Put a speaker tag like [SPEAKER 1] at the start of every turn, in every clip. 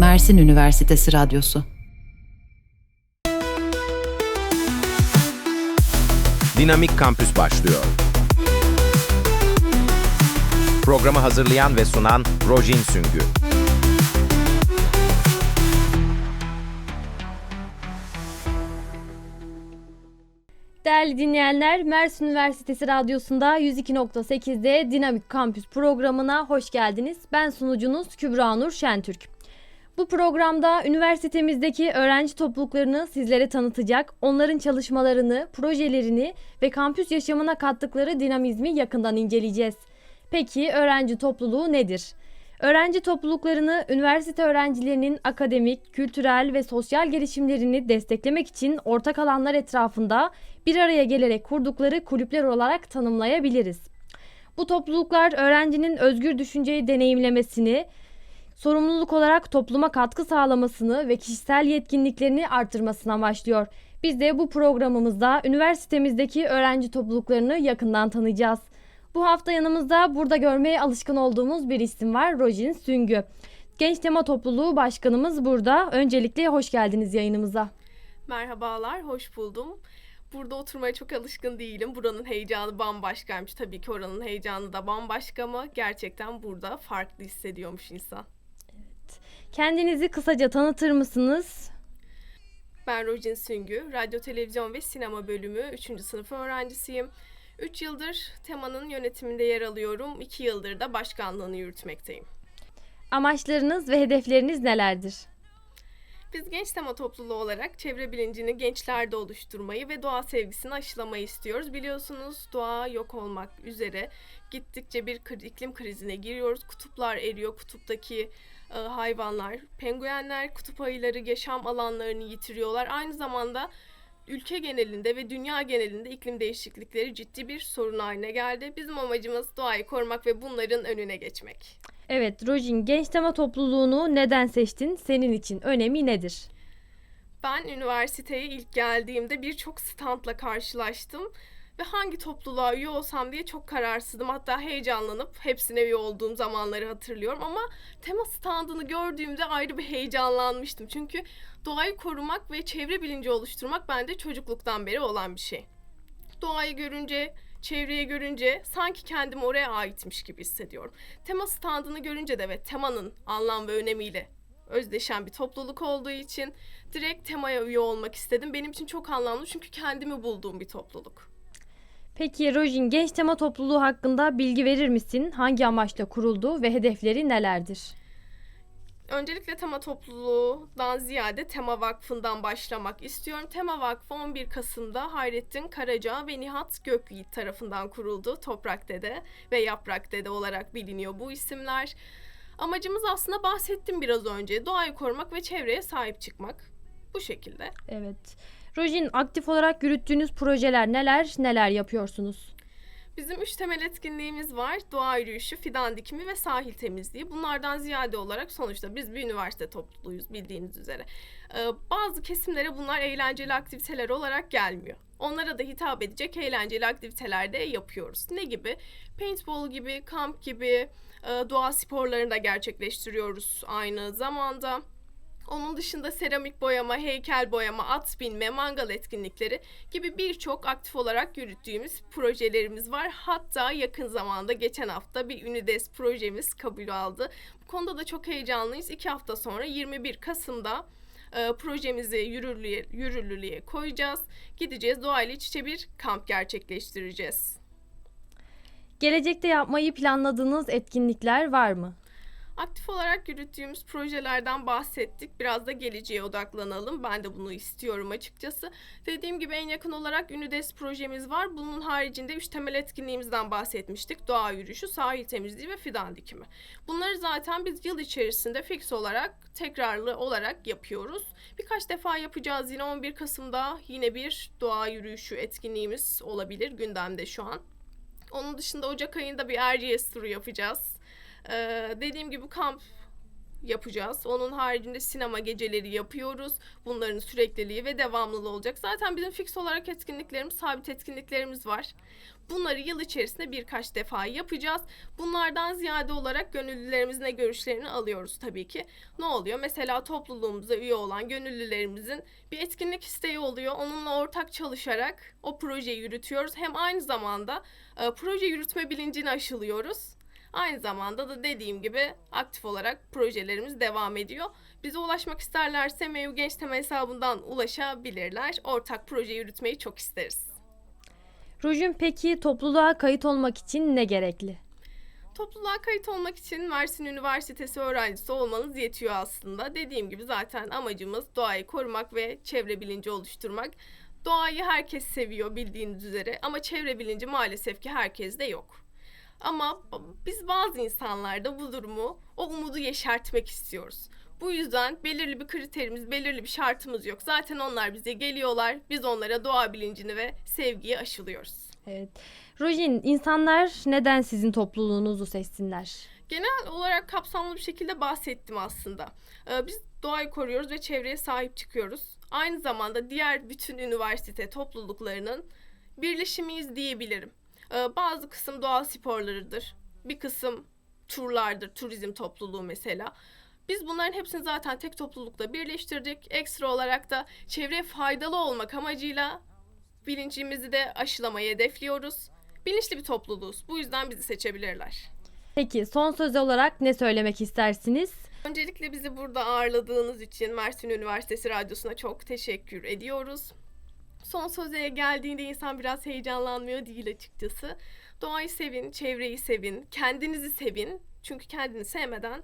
[SPEAKER 1] Mersin Üniversitesi Radyosu.
[SPEAKER 2] Dinamik Kampüs başlıyor. Programı hazırlayan ve sunan Rojin Süngü.
[SPEAKER 3] Değerli dinleyenler, Mersin Üniversitesi Radyosu'nda 102.8'de Dinamik Kampüs programına hoş geldiniz. Ben sunucunuz Kübra Nur Şentürk. Bu programda üniversitemizdeki öğrenci topluluklarını sizlere tanıtacak, onların çalışmalarını, projelerini ve kampüs yaşamına kattıkları dinamizmi yakından inceleyeceğiz. Peki öğrenci topluluğu nedir? Öğrenci topluluklarını üniversite öğrencilerinin akademik, kültürel ve sosyal gelişimlerini desteklemek için ortak alanlar etrafında bir araya gelerek kurdukları kulüpler olarak tanımlayabiliriz. Bu topluluklar öğrencinin özgür düşünceyi deneyimlemesini, sorumluluk olarak topluma katkı sağlamasını ve kişisel yetkinliklerini artırmasını amaçlıyor. Biz de bu programımızda üniversitemizdeki öğrenci topluluklarını yakından tanıyacağız. Bu hafta yanımızda burada görmeye alışkın olduğumuz bir isim var Rojin Süngü. Genç Tema Topluluğu Başkanımız burada. Öncelikle hoş geldiniz yayınımıza.
[SPEAKER 4] Merhabalar, hoş buldum. Burada oturmaya çok alışkın değilim. Buranın heyecanı bambaşkaymış. Tabii ki oranın heyecanı da bambaşka ama gerçekten burada farklı hissediyormuş insan.
[SPEAKER 3] Kendinizi kısaca tanıtır mısınız?
[SPEAKER 4] Ben Rojin Süngü, radyo, televizyon ve sinema bölümü 3. sınıf öğrencisiyim. 3 yıldır temanın yönetiminde yer alıyorum. 2 yıldır da başkanlığını yürütmekteyim.
[SPEAKER 3] Amaçlarınız ve hedefleriniz nelerdir?
[SPEAKER 4] Biz genç tema topluluğu olarak çevre bilincini gençlerde oluşturmayı ve doğa sevgisini aşılamayı istiyoruz. Biliyorsunuz doğa yok olmak üzere gittikçe bir iklim krizine giriyoruz. Kutuplar eriyor, kutuptaki e, hayvanlar, penguenler, kutup ayıları yaşam alanlarını yitiriyorlar. Aynı zamanda ülke genelinde ve dünya genelinde iklim değişiklikleri ciddi bir sorun haline geldi. Bizim amacımız doğayı korumak ve bunların önüne geçmek.
[SPEAKER 3] Evet, Rojin Genç Tema Topluluğunu neden seçtin? Senin için önemi nedir?
[SPEAKER 4] Ben üniversiteye ilk geldiğimde birçok standla karşılaştım ve hangi topluluğa üye olsam diye çok kararsızdım. Hatta heyecanlanıp hepsine üye olduğum zamanları hatırlıyorum ama tema standını gördüğümde ayrı bir heyecanlanmıştım. Çünkü doğayı korumak ve çevre bilinci oluşturmak bende çocukluktan beri olan bir şey. Doğayı görünce, çevreyi görünce sanki kendimi oraya aitmiş gibi hissediyorum. Tema standını görünce de ve temanın anlam ve önemiyle özdeşen bir topluluk olduğu için direkt temaya üye olmak istedim. Benim için çok anlamlı çünkü kendimi bulduğum bir topluluk.
[SPEAKER 3] Peki Rojin Genç Tema Topluluğu hakkında bilgi verir misin? Hangi amaçla kuruldu ve hedefleri nelerdir?
[SPEAKER 4] Öncelikle tema topluluğundan ziyade Tema Vakfı'ndan başlamak istiyorum. Tema Vakfı 11 Kasım'da Hayrettin Karaca ve Nihat Gökyiğit tarafından kuruldu. Toprak Dede ve Yaprak Dede olarak biliniyor bu isimler. Amacımız aslında bahsettim biraz önce. Doğayı korumak ve çevreye sahip çıkmak. Bu şekilde.
[SPEAKER 3] Evet. Rojin aktif olarak yürüttüğünüz projeler neler, neler yapıyorsunuz?
[SPEAKER 4] Bizim üç temel etkinliğimiz var. Doğa yürüyüşü, fidan dikimi ve sahil temizliği. Bunlardan ziyade olarak sonuçta biz bir üniversite topluluğuyuz bildiğiniz üzere. Ee, bazı kesimlere bunlar eğlenceli aktiviteler olarak gelmiyor. Onlara da hitap edecek eğlenceli aktiviteler de yapıyoruz. Ne gibi? Paintball gibi, kamp gibi, e, doğa sporlarını da gerçekleştiriyoruz aynı zamanda. Onun dışında seramik boyama, heykel boyama, at binme, mangal etkinlikleri gibi birçok aktif olarak yürüttüğümüz projelerimiz var. Hatta yakın zamanda geçen hafta bir Ünides projemiz kabul aldı. Bu konuda da çok heyecanlıyız. İki hafta sonra 21 Kasım'da e, projemizi yürürlüğe, yürürlülüğe koyacağız. Gideceğiz doğayla iç içe bir kamp gerçekleştireceğiz.
[SPEAKER 3] Gelecekte yapmayı planladığınız etkinlikler var mı?
[SPEAKER 4] Aktif olarak yürüttüğümüz projelerden bahsettik. Biraz da geleceğe odaklanalım. Ben de bunu istiyorum açıkçası. Dediğim gibi en yakın olarak Ünides projemiz var. Bunun haricinde üç temel etkinliğimizden bahsetmiştik. Doğa yürüyüşü, sahil temizliği ve fidan dikimi. Bunları zaten biz yıl içerisinde fix olarak, tekrarlı olarak yapıyoruz. Birkaç defa yapacağız. Yine 11 Kasım'da yine bir doğa yürüyüşü etkinliğimiz olabilir gündemde şu an. Onun dışında Ocak ayında bir Erciyes turu yapacağız. Ee, dediğim gibi kamp yapacağız. Onun haricinde sinema geceleri yapıyoruz. Bunların sürekliliği ve devamlılığı olacak. Zaten bizim fix olarak etkinliklerimiz, sabit etkinliklerimiz var. Bunları yıl içerisinde birkaç defa yapacağız. Bunlardan ziyade olarak gönüllülerimizin de görüşlerini alıyoruz tabii ki. Ne oluyor? Mesela topluluğumuza üye olan gönüllülerimizin bir etkinlik isteği oluyor. Onunla ortak çalışarak o projeyi yürütüyoruz. Hem aynı zamanda e, proje yürütme bilincini aşılıyoruz. Aynı zamanda da dediğim gibi aktif olarak projelerimiz devam ediyor. Bize ulaşmak isterlerse MEU Genç Tema hesabından ulaşabilirler. Ortak proje yürütmeyi çok isteriz.
[SPEAKER 3] Rojin peki topluluğa kayıt olmak için ne gerekli?
[SPEAKER 4] Topluluğa kayıt olmak için Mersin Üniversitesi öğrencisi olmanız yetiyor aslında. Dediğim gibi zaten amacımız doğayı korumak ve çevre bilinci oluşturmak. Doğayı herkes seviyor bildiğiniz üzere ama çevre bilinci maalesef ki herkeste yok. Ama biz bazı insanlarda bu durumu, o umudu yeşertmek istiyoruz. Bu yüzden belirli bir kriterimiz, belirli bir şartımız yok. Zaten onlar bize geliyorlar. Biz onlara doğa bilincini ve sevgiyi aşılıyoruz.
[SPEAKER 3] Evet. Rojin, insanlar neden sizin topluluğunuzu seçsinler?
[SPEAKER 4] Genel olarak kapsamlı bir şekilde bahsettim aslında. Ee, biz doğayı koruyoruz ve çevreye sahip çıkıyoruz. Aynı zamanda diğer bütün üniversite topluluklarının birleşimiyiz diyebilirim. Ee, bazı kısım doğa sporlarıdır. Bir kısım turlardır, turizm topluluğu mesela. Biz bunların hepsini zaten tek toplulukta birleştirdik. Ekstra olarak da çevreye faydalı olmak amacıyla bilincimizi de aşılamayı hedefliyoruz. Bilinçli bir topluluğuz. Bu yüzden bizi seçebilirler.
[SPEAKER 3] Peki son söz olarak ne söylemek istersiniz?
[SPEAKER 4] Öncelikle bizi burada ağırladığınız için Mersin Üniversitesi Radyosu'na çok teşekkür ediyoruz. Son söze geldiğinde insan biraz heyecanlanmıyor değil açıkçası. Doğayı sevin, çevreyi sevin, kendinizi sevin. Çünkü kendini sevmeden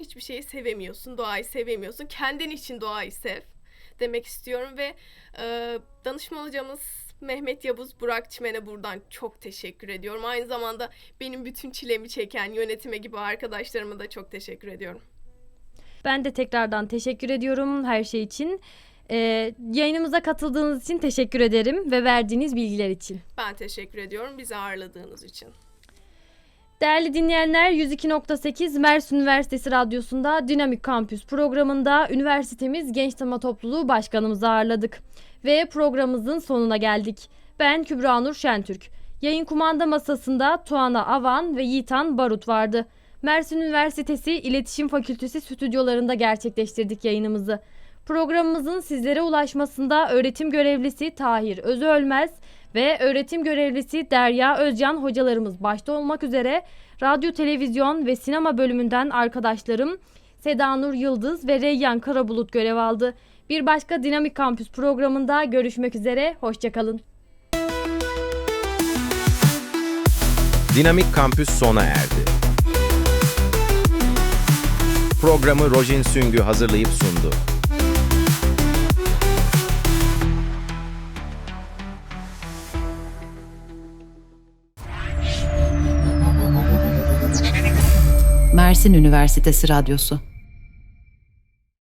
[SPEAKER 4] hiçbir şeyi sevemiyorsun, doğayı sevemiyorsun. Kendin için doğayı sev demek istiyorum ve e, danışma hocamız Mehmet Yavuz Burak Çimen'e buradan çok teşekkür ediyorum. Aynı zamanda benim bütün çilemi çeken yönetime gibi arkadaşlarıma da çok teşekkür ediyorum.
[SPEAKER 3] Ben de tekrardan teşekkür ediyorum her şey için. Ee, yayınımıza katıldığınız için teşekkür ederim ve verdiğiniz bilgiler için.
[SPEAKER 4] Ben teşekkür ediyorum bizi ağırladığınız için.
[SPEAKER 3] Değerli dinleyenler 102.8 Mersin Üniversitesi Radyosu'nda Dinamik Kampüs programında üniversitemiz Genç Tema Topluluğu Başkanımızı ağırladık. Ve programımızın sonuna geldik. Ben Kübra Nur Şentürk. Yayın kumanda masasında Tuana Avan ve Yiğitan Barut vardı. Mersin Üniversitesi İletişim Fakültesi stüdyolarında gerçekleştirdik yayınımızı. Programımızın sizlere ulaşmasında öğretim görevlisi Tahir Özölmez ve öğretim görevlisi Derya Özcan hocalarımız başta olmak üzere radyo, televizyon ve sinema bölümünden arkadaşlarım Seda Nur Yıldız ve Reyyan Karabulut görev aldı. Bir başka Dinamik Kampüs programında görüşmek üzere, hoşçakalın.
[SPEAKER 2] Dinamik Kampüs sona erdi. Programı Rojin Süngü hazırlayıp sundu.
[SPEAKER 1] Mersin Üniversitesi Radyosu